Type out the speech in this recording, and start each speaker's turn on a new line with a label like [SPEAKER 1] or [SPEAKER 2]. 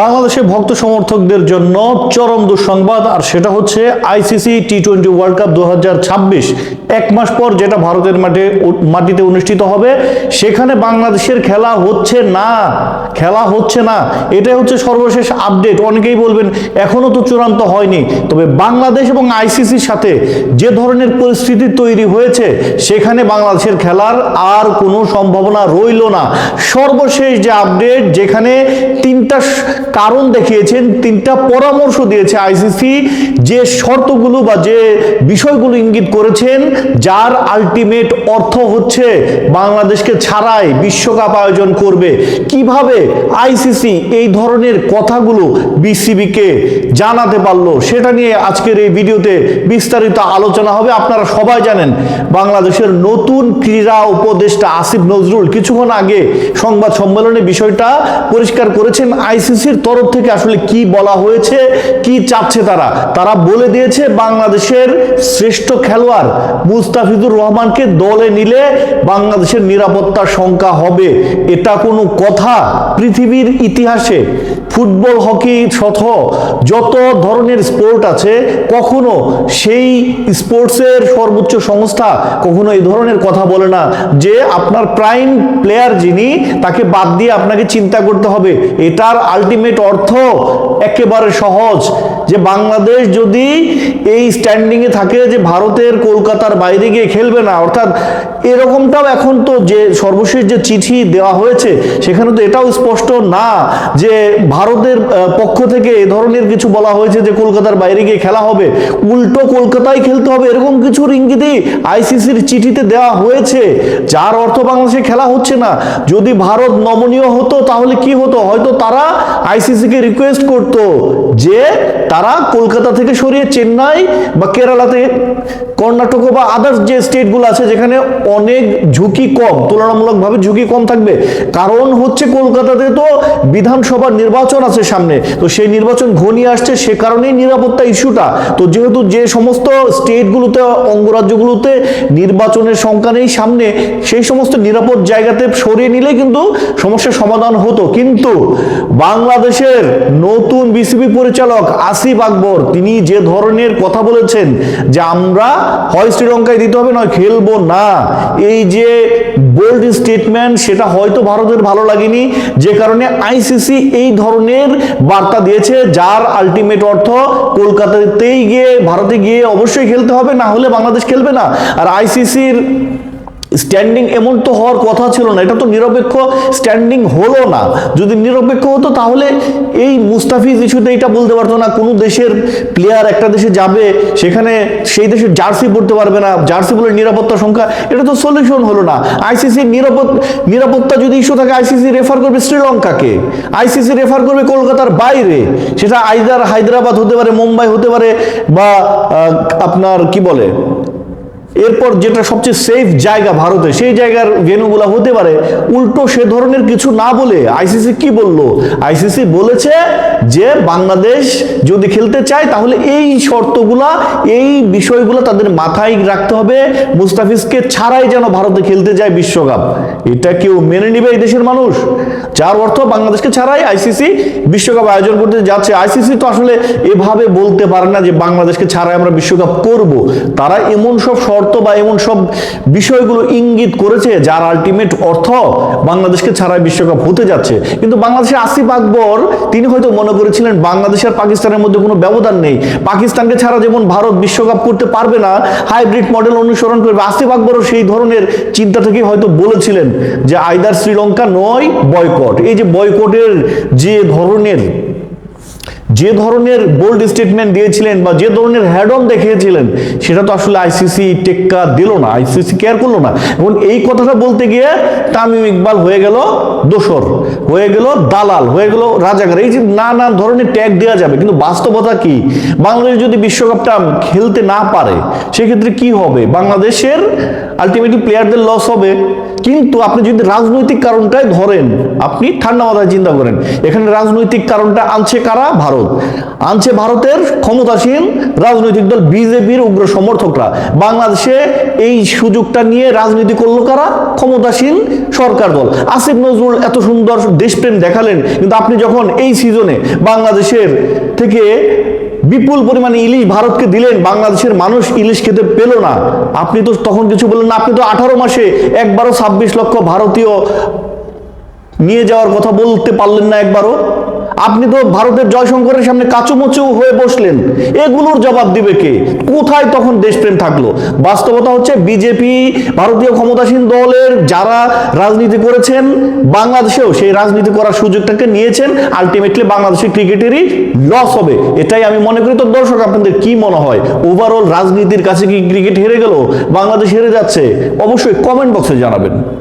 [SPEAKER 1] বাংলাদেশের ভক্ত সমর্থকদের জন্য চরম দুঃসংবাদ, আর সেটা হচ্ছে ICC T twenty world cup দু এক মাস পর যেটা ভারতের মাঠে মাটিতে অনুষ্ঠিত হবে, সেখানে বাংলাদেশের খেলা হচ্ছে না, খেলা হচ্ছে না। এটাই হচ্ছে সর্বশেষ আপডেট। অনেকেই বলবেন, এখনও তো চূড়ান্ত হয়নি। তবে বাংলাদেশ এবং আইসিসির সাথে যে ধরনের পরিস্থিতি তৈরি হয়েছে, সেখানে বাংলাদেশের খেলার আর কোনো সম্ভাবনা রইল না। সর্বশেষ যে আপডেট, যেখানে তিনটা কারণ দেখিয়েছেন, তিনটা পরামর্শ দিয়েছে আইসিসি যে শর্তগুলো বা যে বিষয়গুলো ইঙ্গিত করেছেন, যার আলটিমেট অর্থ হচ্ছে বাংলাদেশকে ছাড়াই বিশ্বকাপ আয়োজন করবে। কীভাবে আইসিসি এই ধরনের কথাগুলো বিসিবিকে জানাতে পারল, সেটা নিয়ে আজকের এই ভিডিওতে বিস্তারিত আলোচনা হবে। আপনারা সবাই জানেন, বাংলাদেশের নতুন ক্রীড়া উপদেষ্টা আসিফ নজরুল কিছুক্ষণ আগে সংবাদ সম্মেলনে বিষয়টা পরিষ্কার করেছেন আইসিসির তরফ থেকে আসলে কি বলা হয়েছে, কি চাচ্ছে তারা? তারা বলে দিয়েছে বাংলাদেশের শ্রেষ্ঠ খেলোয়াড় মুস্তাফিজুর রহমানকে দলে নিলে বাংলাদেশের নিরাপত্তা শঙ্কা হবে। এটা কোনো কথা? পৃথিবীর ইতিহাসে ফুটবল, হকি সহ যত ধরনের স্পোর্ট আছে, কখনো সেই স্পোর্টসের সর্বোচ্চ সংস্থা কখনো এই ধরনের কথা বলে না যে আপনার প্রাইম প্লেয়ার যিনি, তাকে বাদ দিয়ে আপনাকে চিন্তা করতে হবে। এটার আলটিমেট অর্থ একেবারে সহজ। যে বাংলাদেশ যদি এই স্ট্যান্ডিংয়ে থাকে যে ভারতের কলকাতার বাইরে গিয়ে খেলবে না, অর্থাৎ এরকমটাও এখন তো যে সর্বশেষ যে চিঠি দেওয়া হয়েছে, সেখানে তো এটাও স্পষ্ট না যে ভারতের পক্ষ থেকে এ ধরনের কিছু বলা হয়েছে যে কলকাতার বাইরে গিয়ে খেলা হবে। উল্টো কলকাতায় খেলতে হবে, এরকম কিছুর ইঙ্গিতই আইসিসির চিঠিতে দেওয়া হয়েছে। যার অর্থ বাংলাদেশে খেলা হচ্ছে না। যদি ভারত নমনীয় হতো, তাহলে কি হতো? হয়তো তারা আইসিসিকে রিকোয়েস্ট করতো যে তারা কলকাতা থেকে সরিয়ে চেন্নাই বা কেরালাতে কর্ণাটক বা আদার্স যে স্টেটগুলো আছে যেখানে অনেক ঝুঁকি কম, তুলনামূলকভাবে ঝুঁকি কম থাকবে। কারণ হচ্ছে কলকাতাতে তো বিধানসভার নির্বাচন আছে সামনে, তো সেই নির্বাচন ঘনিয়ে আসছে, সে কারণেই নিরাপত্তা ইস্যুটা। তো যেহেতু যে সমস্ত স্টেটগুলোতে অঙ্গরাজ্যগুলোতে নির্বাচনের সংখ্যা নেই সামনে, সেই সমস্ত নিরাপদ জায়গাতে সরিয়ে নিলে কিন্তু সমস্যার সমাধান হতো। কিন্তু বাংলাদেশের নতুন বিসিবি পরিচালক আসিফ আকবর, তিনি যে ধরনের কথা বলেছেন যে আমরা হয় শ্রীলঙ্কায় দিতে হবে, নয় খেলব না। এই যে বোল্ড স্টেটমেন্ট সেটা হয়তো ভারতের ভালো লাগেনি। যে কারণে আইসিসি এই ধরনের বার্তা দিয়েছে, যার আলটিমেট অর্থ কলকাতাতেই গিয়ে, ভারতে গিয়ে অবশ্যই খেলতে হবে, না হলে বাংলাদেশ খেলবে না। আর আইসিসির স্ট্যান্ডিং এমন তো হওয়ার কথা ছিল না, এটা তো নিরপেক্ষ স্ট্যান্ডিং হলো না। যদি নিরপেক্ষ হতো তাহলে এই মুস্তাফিজ ইস্যুতে এটা বলতে পারতো না, কোনো দেশের প্লেয়ার একটা দেশে যাবে, সেখানে সেই দেশের জার্সি পড়তে পারবে না জার্সি বলে নিরাপত্তা সংখ্যা, এটা তো সলিউশন হলো না। আইসিসি নিরাপদ নিরাপত্তা যদি ইস্যু থাকে আইসিসি রেফার করবে শ্রীলঙ্কাকে। আইসিসি রেফার করবে কলকাতার বাইরে। সেটা আইদার হায়দ্রাবাদ হতে পারে, মুম্বাই হতে পারে, বা আপনার কি বলে? এরপর যেটা সবচেয়ে সেফ জায়গা ভারতে, সেই জায়গার ভেনুগুলো হতে পারে। উল্টো সে ধরনের কিছু না বলে আইসিসি কি বলল? আইসিসি বলেছে যে বাংলাদেশ যদি খেলতে চায়, তাহলে এই শর্তগুলা, এই বিষয়গুলো তাদের মাথায় রাখতে হবে। মুস্তাফিজকে ছাড়াই যেন ভারতে খেলতে যায় বিশ্বকাপ। এটা কেউ মেনে নিবে এই দেশের মানুষ? যার অর্থ বাংলাদেশকে ছাড়াই আইসিসি বিশ্বকাপ আয়োজন করতে যাচ্ছে। আইসিসি তো আসলে এভাবে বলতে পারে না যে বাংলাদেশকে ছাড়াই আমরা বিশ্বকাপ করব। তারা এমন সব শর্ত বা এমন সব বিষয়গুলো ইঙ্গিত করেছে যার আলটিমেট অর্থ বাংলাদেশকে ছাড়াই বিশ্বকাপ হতে যাচ্ছে। কিন্তু বাংলাদেশের আসিফ আকবর, তিনি হয়তো মনে করেছিলেন বাংলাদেশ আর পাকিস্তানের মধ্যে কোনো ব্যবধান নেই। পাকিস্তানকে ছাড়া যেমন ভারত বিশ্বকাপ করতে পারবে না হাইব্রিড মডেল অনুসরণ করবে। আসিফ আকবরও সেই ধরনের চিন্তা থেকে হয়তো বলেছিলেন যে আইদার শ্রীলঙ্কা নয় বয়কট এই যে বয়কটের যে ধরনের যে ধরনের বোল্ড স্টেটমেন্ট দিয়েছিলেন বা যে ধরনের হ্যাড অন দেখিয়েছিলেন, সেটা তো আসলে আইসিসি টেক্কা দিল না আইসিসি কেয়ার করল না। এবং এই কথাটা বলতে গিয়ে তামিম ইকবাল হয়ে গেল দোসর, হয়ে গেল দালাল, হয়ে গেল রাজাকার। এই যে নানা ধরনের ট্যাগ দেওয়া যাবে, কিন্তু বাস্তবতা কি? বাংলাদেশ যদি বিশ্বকাপটা খেলতে না পারে, সেক্ষেত্রে কি হবে? বাংলাদেশের আলটিমেটলি প্লেয়ারদের লস হবে। কিন্তু আপনি যদি রাজনৈতিক কারণটাই ধরেন, আপনি ঠান্ডা মাথায় চিন্তা করেন, এখানে রাজনৈতিক কারণটা আনছে কারা? ভারত। আনছে ভারতের ক্ষমতাসীন রাজনৈতিক দল বিজেপির উগ্র সমর্থকরা। বাংলাদেশে এই সুযোগটা নিয়ে রাজনীতি করল কারা? ক্ষমতাসীন সরকার দল। আসিফ নজরুল এত সুন্দর দেশপ্রেম দেখালেন, কিন্তু আপনি যখন এই সিজনে বাংলাদেশের থেকে বিপুল পরিমাণে ইলিশ ভারতকে দিলেন, বাংলাদেশের মানুষ ইলিশ খেতে পেল না। আপনি তো তখন কিছু বললেন না, আপনি তো আঠারো মাসে একবারও ছাব্বিশ লক্ষ ভারতীয় নিয়ে যাওয়ার কথা বলতে পারলেন না একবারও। আপনি তো ভারতের জয়শঙ্করের সামনে কাচুমচু হয়ে বসলেন। এগুলোর জবাব দিবে কে? কোথায় তখন দেশপ্রেম থাকল? বাস্তবতা হচ্ছে বিজেপি ভারতীয় ক্ষমতাসীন দলের যারা রাজনীতি করেছেন, বাংলাদেশেও সেই রাজনীতি করার সুযোগটাকে নিয়েছেন। আলটিমেটলি বাংলাদেশের ক্রিকেটেরই লস হবে। এটাই আমি মনে করি। তো দর্শক, আপনাদের কি মনে হয়? ওভারঅল রাজনীতির কাছে কি ক্রিকেট হেরে গেল? বাংলাদেশ হেরে যাচ্ছে? অবশ্যই কমেন্ট বক্সে জানাবেন।